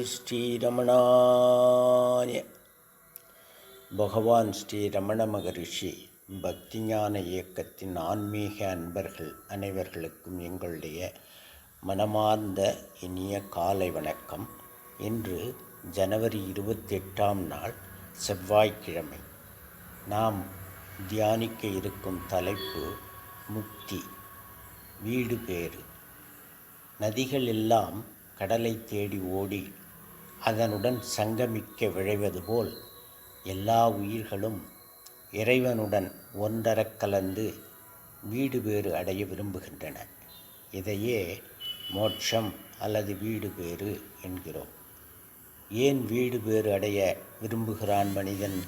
ஸ்ரீரமணாய. பகவான் ஸ்ரீ ரமண மகரிஷி பக்திஞான இயக்கத்தின் ஆன்மீக அன்பர்கள் அனைவர்களுக்கும் எங்களுடைய மனமார்ந்த இனிய காலை வணக்கம். இன்று ஜனவரி இருபத்தி எட்டாம் நாள் செவ்வாய்க்கிழமை. நாம் தியானிக்க இருக்கும் தலைப்பு முக்தி வீடு பேறு. நதிகள் எல்லாம் கடலை தேடி ஓடி அதனுடன் சங்கமிக்க விழைவது போல் எல்லா உயிர்களும் இறைவனுடன் ஒன்றரக் கலந்து வீடு பேறு அடைய விரும்புகின்றன. இதையே மோட்சம் அல்லது வீடு பேறு என்கிறோம். ஏன் வீடு பேறு அடைய விரும்புகிறான் மனிதன்?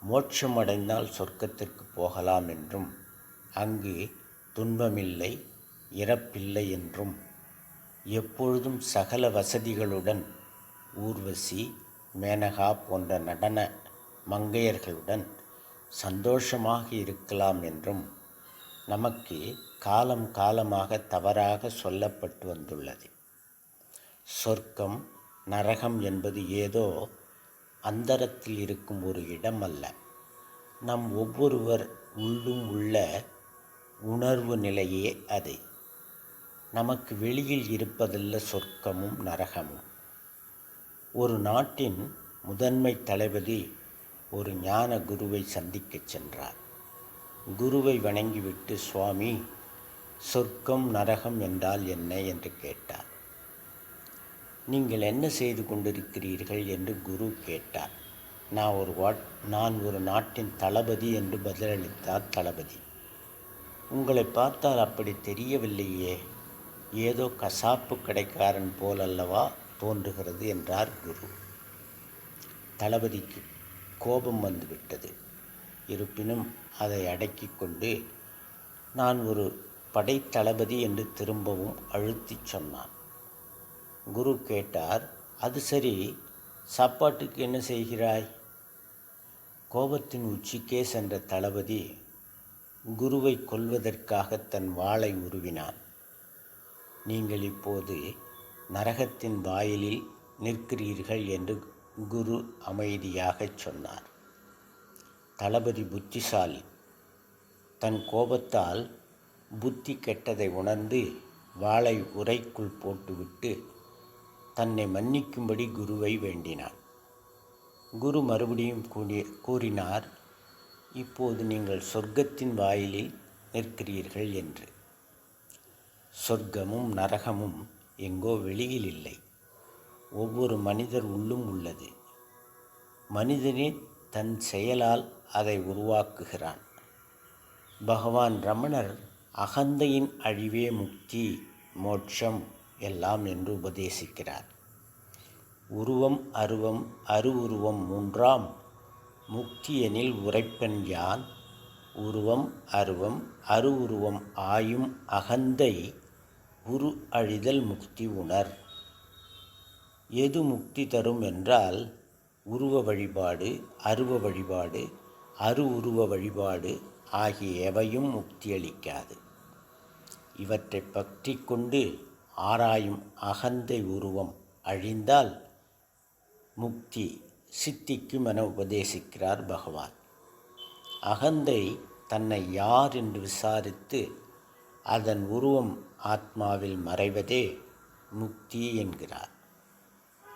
மோட்சம் அடைந்தால் சொர்க்கத்திற்கு போகலாம் என்றும் அங்கு துன்பமில்லை இறப்பில்லை என்றும் எப்பொழுதும் சகல வசதிகளுடன் ஊர்வசி மேனகா போன்ற நடன மங்கையர்களுடன் சந்தோஷமாக இருக்கலாம் என்றும் நமக்கு காலம் காலமாக தவறாக சொல்லப்பட்டு வந்துள்ளது. சொர்க்கம் நரகம் என்பது ஏதோ அந்தரத்தில் இருக்கும் ஒரு இடம் அல்ல நம் ஒவ்வொருவர் உள்ளும் உள்ள உணர்வு நிலையே அது. நமக்கு வெளியில் இருப்பதல்ல சொர்க்கமும் நரகமும். ஒரு நாட்டின் முதன்மை தளபதி ஒரு ஞான குருவை சந்திக்கச் சென்றார். குருவை வணங்கிவிட்டு சுவாமி சொர்க்கம் நரகம் என்றால் என்ன? என்று கேட்டார். நீங்கள் என்ன செய்து கொண்டிருக்கிறீர்கள்? என்று குரு கேட்டார். நான் ஒரு வாட் நான் ஒரு நாட்டின் தளபதி என்று பதிலளித்தார் தளபதி. உங்களை பார்த்தால் அப்படி தெரியவில்லையே ஏதோ கசாப்பு கடைக்காரன் போலல்லவா தோன்றுகிறது என்றார் குரு. தளபதிக்கு கோபம் வந்துவிட்டது. இருப்பினும் அதை அடக்கி கொண்டு நான் ஒரு படைத்தளபதி என்று திரும்பவும் அழுத்திச் சொன்னான். குரு கேட்டார் அது சரி சாப்பாட்டுக்கு என்ன செய்கிறாய்? கோபத்தின் உச்சிக்கே சென்ற தளபதி குருவை கொல்வதற்காக தன் வாளை உருவினான். நீங்கள் இப்போது நரகத்தின் வாயிலில் நிற்கிறீர்கள் என்று குரு அமைதியாகச் சொன்னார். தளபதி புத்திசாலி தன் கோபத்தால் புத்தி கெட்டதை உணர்ந்து வாளை உரைக்குள் போட்டுவிட்டு தன்னை மன்னிக்கும்படி குருவை வேண்டினான். குரு மறுபடியும் கூடி கூறினார் இப்போது நீங்கள் சொர்க்கத்தின் வாயிலில் நிற்கிறீர்கள் என்று. சொர்க்கமும் நரகமும் எங்கோ வெளியில் இல்லை. ஒவ்வொரு மனிதர் உள்ளும் உள்ளது. மனிதனே தன் செயலால் அதை உருவாக்குகிறான். பகவான் ரமணர் அகந்தையின் அழிவே முக்தி மோட்சம் எல்லாம் என்று உபதேசிக்கிறார். உருவம் அருவம் அருவுருவம் மூன்றாம் முக்தியெனில் உரைப்பன் யான்? உருவம் அருவம் அருவுருவம் ஆயும் அகந்தை உரு அழிதல் முக்தி உணர். எது முக்தி தரும் என்றால் உருவ வழிபாடு அருவ வழிபாடு அரு உருவ வழிபாடு ஆகிய எவையும் முக்தியளிக்காது. இவற்றை பற்றி கொண்டு ஆராயும் அகந்தை உருவம் அழிந்தால் முக்தி சித்திக்கும் என உபதேசிக்கிறார் பகவான். அகந்தை தன்னை யார் என்று விசாரித்து அதன் உருவம் ஆத்மாவில் மறைவதே முக்தி என்கிறார்.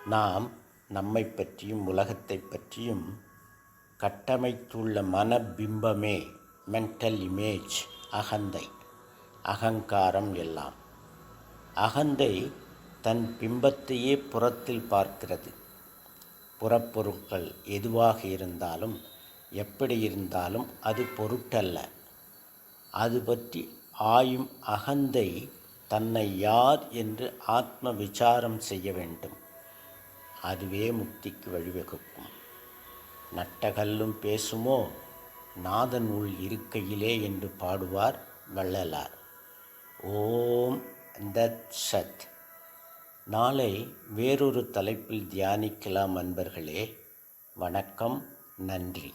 நாம் நம்மை பற்றியும் உலகத்தை பற்றியும் கட்டமைத்துள்ள மனபிம்பமே மென்டல் இமேஜ் அகந்தை அகங்காரம் எல்லாம். அகந்தை தன் பிம்பத்தையே புறத்தில் பார்க்கிறது. புறப்பொருட்கள் எதுவாக இருந்தாலும் எப்படி இருந்தாலும் அது பொருட்டல்ல. அது பற்றி ஆயும் அகந்தை தன்னை யார் என்று ஆத்ம விசாரம் செய்ய வேண்டும். அதுவே முக்திக்கு வழிவகுக்கும். நட்டகல்லும் பேசுமோ? நாதன் உள் இருக்கையிலே என்று பாடுவார் வள்ளலார். ஓம் தத் சத். நாளை வேறொரு தலைப்பில் தியானிக்கலாம் அன்பர்களே. வணக்கம் நன்றி.